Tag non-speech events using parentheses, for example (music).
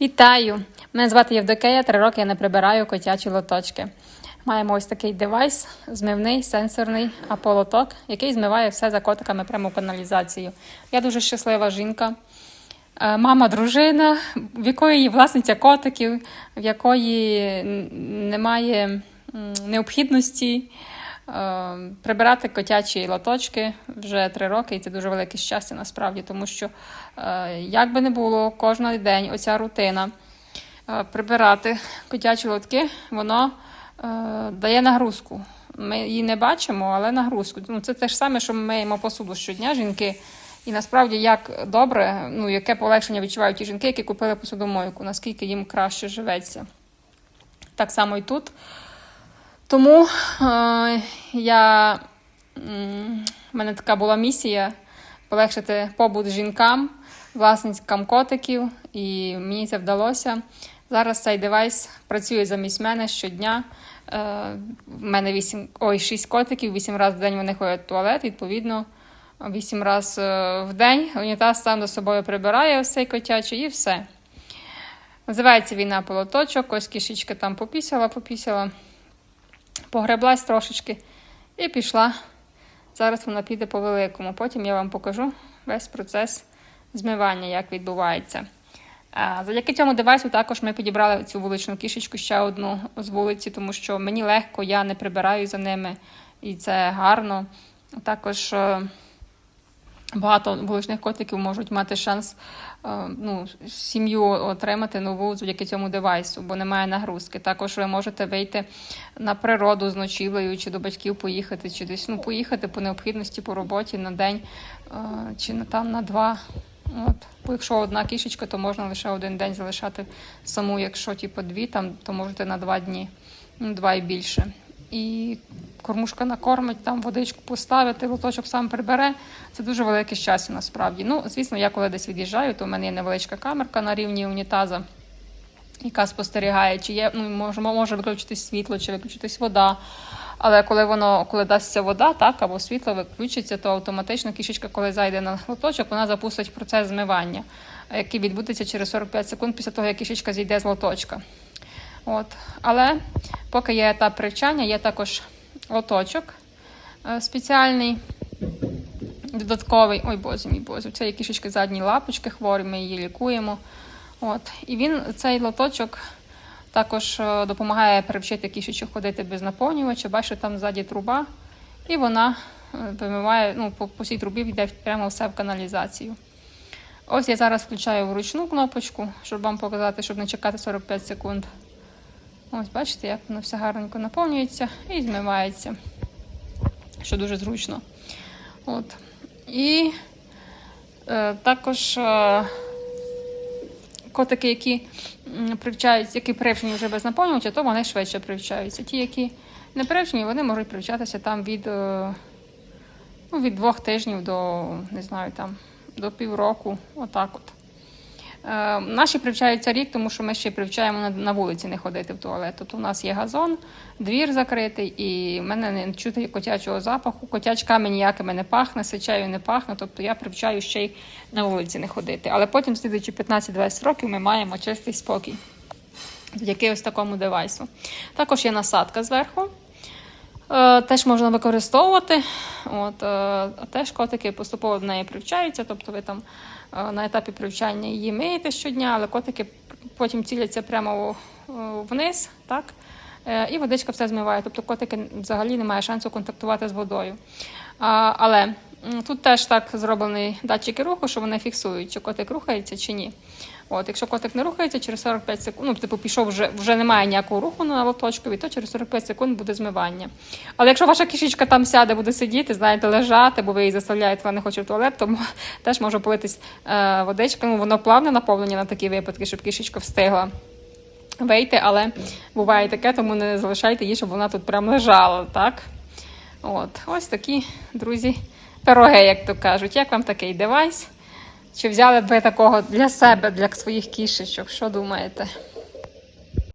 Вітаю! Мене звати Євдокея, три роки я не прибираю котячі лоточки. Маємо ось такий девайс, змивний, сенсорний аполоток, який змиває все за котиками прямо в каналізацію. Я дуже щаслива жінка, е, мама, дружина, в якої власниця котиків, в якої немає необхідності прибирати котячі лоточки вже три роки, і це дуже велике щастя насправді, тому що е, як би не було, кожен день оця рутина е, прибирати котячі лотки, воно е, дає нагрузку. Ми її не бачимо, але нагрузку. Ну, це те ж саме, що ми миємо посуду щодня, жінки. І насправді як добре, ну яке полегшення відчувають ті жінки, які купили посудомойку, наскільки їм краще живеться. Так само і тут. Тому е, я, в мене така була місія полегшити побут жінкам, власницькам котиків, і мені це вдалося. Зараз цей девайс працює замість мене щодня. Е, в мене 8, ой, 6 котиків, 8 разів в день вони ходять в туалет, відповідно, 8 разів в день унітаз сам до собою прибирає цей котячий і все. Називається війна полоточок, ось кішечка там попісяла, попісяла погреблась трошечки і пішла. Зараз вона піде по великому. Потім я вам покажу весь процес змивання, як відбувається. Завдяки цьому девайсу також ми підібрали цю вуличну кішечку ще одну з вулиці, тому що мені легко, я не прибираю за ними, і це гарно. Також е, багато вуличних котиків можуть мати шанс е, ну, сім'ю отримати нову завдяки цьому девайсу, бо немає нагрузки. Також ви можете вийти на природу з ночівлею, чи до батьків поїхати, чи десь ну, поїхати по необхідності по роботі на день е, чи на, там на два. От. Бо якщо одна кішечка, то можна лише один день залишати саму. Якщо типу, дві, там, то можете на два дні, ну, два і більше. І кормушка накормить, там водичку поставити, лоточок сам прибере. Це дуже велике щастя насправді. Ну, звісно, я коли десь від'їжджаю, то в мене є невеличка камерка на рівні унітаза, яка спостерігає, чи є, ну, може, може виключитись світло, чи виключитись вода. Але коли воно, коли дасться вода, так, або світло виключиться, то автоматично кішечка, коли зайде на лоточок, вона запустить процес змивання, який відбудеться через 45 секунд після того, як кішечка зійде з лоточка. От. Але поки є етап привчання, є також лоточок е, спеціальний, додатковий. Ой, боже мій боже, це є кішечки задні лапочки хворі, ми її лікуємо. От. І він, цей лоточок, також е, допомагає привчити кішечок ходити без наповнювача. Бачите, там ззаді труба, і вона е, вимиває, ну, по, по цій трубі йде прямо все в каналізацію. Ось я зараз включаю вручну кнопочку, щоб вам показати, щоб не чекати 45 секунд. Ось, бачите, як воно все гарненько наповнюється і змивається, що дуже зручно. От. І е, також е, котики, які привчаються, які привчені вже без наповнювача, то вони швидше привчаються. Ті, які не привчені, вони можуть привчатися там від, е, ну, від двох тижнів до, не знаю, там, до півроку. Отак от. Е, Наші привчаються рік, тому що ми ще привчаємо на, вулиці не ходити в туалет. Тобто у нас є газон, двір закритий, і в мене не чути котячого запаху. Котячками ніякими не пахне, сичею не пахне. Тобто я привчаю ще й на вулиці не ходити. Але потім, слідуючи 15-20 років, ми маємо чистий спокій завдяки ось такому девайсу. Також є насадка зверху. Е, Теж можна використовувати. От, е, теж котики поступово до неї привчаються, тобто ви там е, на етапі привчання її миєте щодня, але котики потім ціляться прямо вниз, так? І водичка все змиває. Тобто котики взагалі не має шансу контактувати з водою. Але тут теж так зроблений датчики руху, що вони фіксують, чи котик рухається чи ні. От, якщо котик не рухається, через 45 секунд, ну, типу, пішов вже, вже немає ніякого руху на лоточкові, то через 45 секунд буде змивання. Але якщо ваша кішечка там сяде, буде сидіти, знаєте, лежати, бо ви її заставляєте, вона не хоче в туалет, то (laughs) теж може политись е, водичка. Ну, воно плавне наповнення на такі випадки, щоб кішечка встигла вийти, але буває таке, тому не залишайте її, щоб вона тут прям лежала, так? От, ось такі, друзі, пироги, як то кажуть. Як вам такий девайс? Чи взяли б ви такого для себе, для своїх кішечок? Що думаєте?